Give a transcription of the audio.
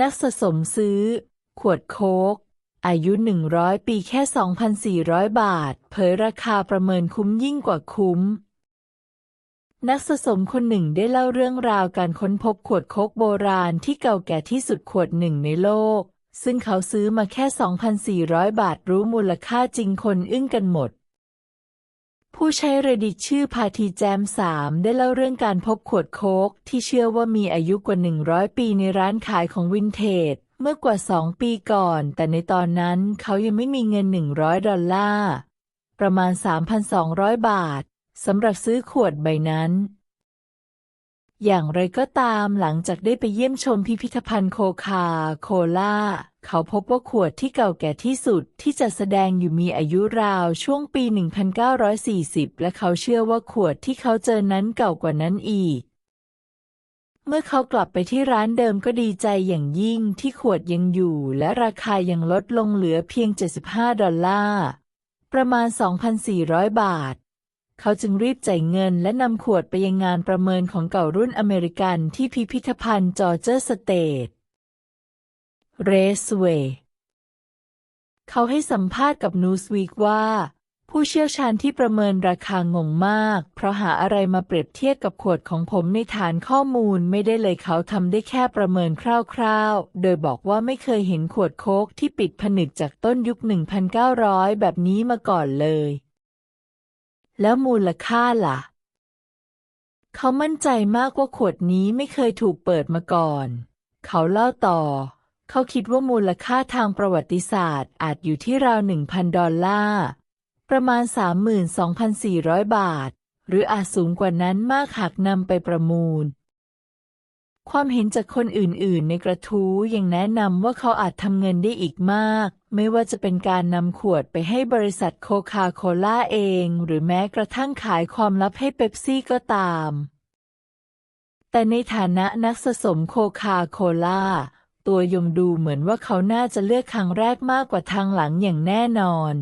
นักสะสมซื้อ ขวดโค้ก อายุ 100 ปีแค่ 2,400 บาท เผยราคาประเมินคุ้มยิ่งกว่าคุ้ม นักสะสมคนหนึ่งได้เล่าเรื่องราวการค้นพบขวดโค้กโบราณที่เก่าแก่ที่สุดขวดหนึ่งในโลก ซึ่งเขาซื้อมาแค่ 2,400 บาทรู้มูลค่าจริงคนอึ้งกันหมด ผู้ใช้ Reddit ชื่อพาทีแจมสามได้เล่าเรื่องการพบขวดโค้กที่เชื่อว่ามีอายุกว่า 100 ปีในร้านขายของวินเทจ เมื่อกว่า 2 ปีก่อน แต่ในตอนนั้นเขายังไม่มีเงิน 100 ดอลลาร์ ประมาณ 3,200 บาทสำหรับซื้อขวดใบนั้น อย่างไรก็ตามหลังจากได้ไปเยี่ยมชมพิพิธภัณฑ์โคคาโคล่า เขาพบว่าขวดที่เก่าแก่ที่สุดที่จะแสดงอยู่มีอายุราวช่วงปี 1940 และเขาเชื่อว่าขวดที่เขาเจอนั้นเก่ากว่านั้นอีก เมื่อเขากลับไปที่ร้านเดิมก็ดีใจอย่างยิ่งที่ขวดยังอยู่ และราคายังลดลงเหลือเพียง 75 ดอลลาร์ ประมาณ 2,400 บาท เขาจึงรีบจ่ายเงินและนำขวดไปยังงานประเมินของเก่ารุ่นอเมริกันที่พิพิธภัณฑ์จอร์เจอร์สเตทเรสเวย์เขาให้สัมภาษณ์กับนูสวีกว่า ผู้เชี่ยวชาญที่ประเมินราคางงมาก เพราะหาอะไรมาเปรียบเทียบกับขวดของผมในฐานข้อมูลไม่ได้เลยเขาทำได้แค่ประเมินคร่าวๆ โดยบอกว่าไม่เคยเห็นขวดโค้กที่ปิดผนึกจากต้นยุค 1,900 แบบนี้มาก่อนเลย แล้วมูลค่าล่ะ เขามั่นใจมากว่าขวดนี้ไม่เคยถูกเปิดมาก่อน เขาเล่าต่อ เขาคิดว่ามูลค่าทางประวัติศาสตร์อาจอยู่ที่ราว1,000ดอลลาร์ ประมาณ 32,400 บาท หรืออาจสูงกว่านั้นมากหากนำไปประมูล ความเห็นจากคนอื่นๆ ในกระทู้ยังแนะนำว่าเขาอาจทำเงินได้อีกมาก ไม่ว่าจะเป็นการนำขวดไปให้บริษัทโคคาโคล่าเอง หรือแม้กระทั่งขายความลับให้เป๊ปซี่ก็ตาม แต่ในฐานะนักสะสมโคคาโคล่าตัวยงดูเหมือนว่าเขาน่าจะเลือกครั้งแรกมากกว่าทางหลังอย่างแน่นอน